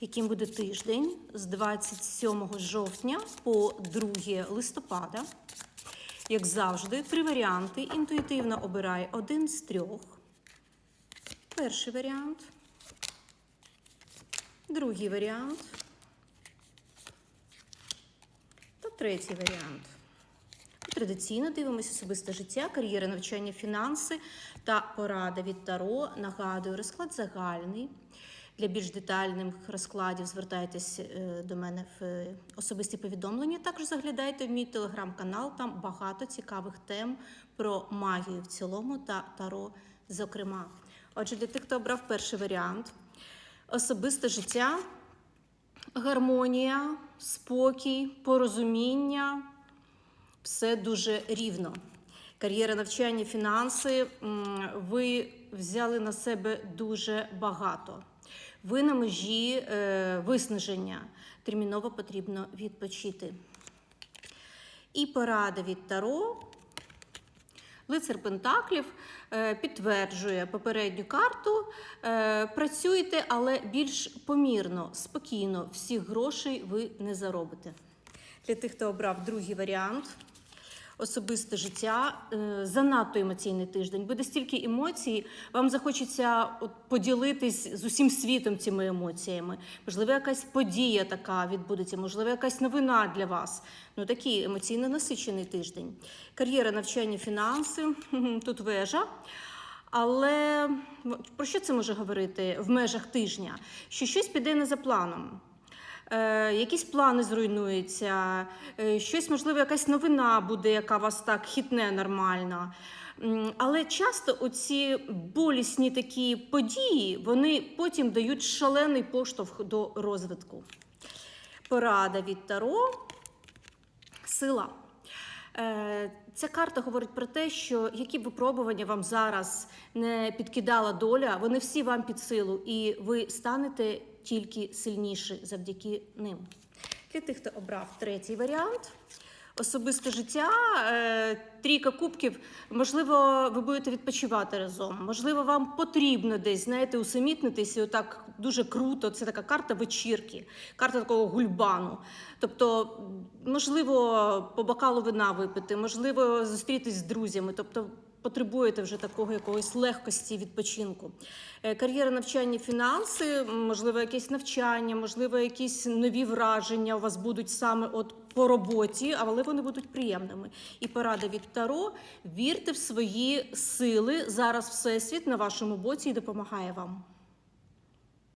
яким буде тиждень з 27 жовтня по 2 листопада. Як завжди, три варіанти. Інтуїтивно обирай один з трьох. Перший варіант. Другий варіант. Та третій варіант. Традиційно дивимося особисте життя, кар'єра, навчання, фінанси та порада від Таро. Нагадую, розклад загальний. Для більш детальних розкладів звертайтесь е, до мене в е, особисті повідомлення. Також заглядайте в мій телеграм-канал. Там багато цікавих тем про магію в цілому та Таро, зокрема. Отже, для тих, хто обрав перший варіант, особисте життя, гармонія, спокій, порозуміння все дуже рівно. Кар'єра навчання, фінанси. Ви взяли на себе дуже багато. Ви на межі е, виснаження. Терміново потрібно відпочити. І порада від Таро. Лицар Пентаклів е, підтверджує попередню карту. Е, Працюйте, але більш помірно, спокійно. Всіх грошей ви не заробите. Для тих, хто обрав другий варіант. Особисте життя, е, занадто емоційний тиждень. Буде стільки емоцій, вам захочеться от поділитись з усім світом цими емоціями. Можливо, якась подія така відбудеться, можливо, якась новина для вас. Ну такий емоційно насичений тиждень. Кар'єра, навчання, фінанси. Тут вежа. Але про що це може говорити в межах тижня? Що щось піде не за планом. Е, якісь плани зруйнуються, е, щось, можливо, якась новина буде, яка вас так хітне нормально. Але часто оці болісні такі події, вони потім дають шалений поштовх до розвитку. Порада від Таро. Сила. Е, Ця карта говорить про те, що які б випробування вам зараз не підкидала доля, вони всі вам під силу, і ви станете тільки сильніші завдяки ним. Для тих, хто обрав третій варіант. Особисте життя, е, трійка кубків. Можливо, ви будете відпочивати разом. Можливо, вам потрібно десь, знаєте, усамітнитись і отак дуже круто. Це така карта вечірки, карта такого гульбану. Тобто, можливо, по бокалу вина випити, можливо, зустрітись з друзями. Тобто, потребуєте вже такого якогось легкості відпочинку. Е, Кар'єра навчання, фінанси, можливо, якесь навчання, можливо, якісь нові враження у вас будуть саме от по роботі, але вони будуть приємними. І порада від Таро: вірте в свої сили. Зараз Всесвіт на вашому боці і допомагає вам.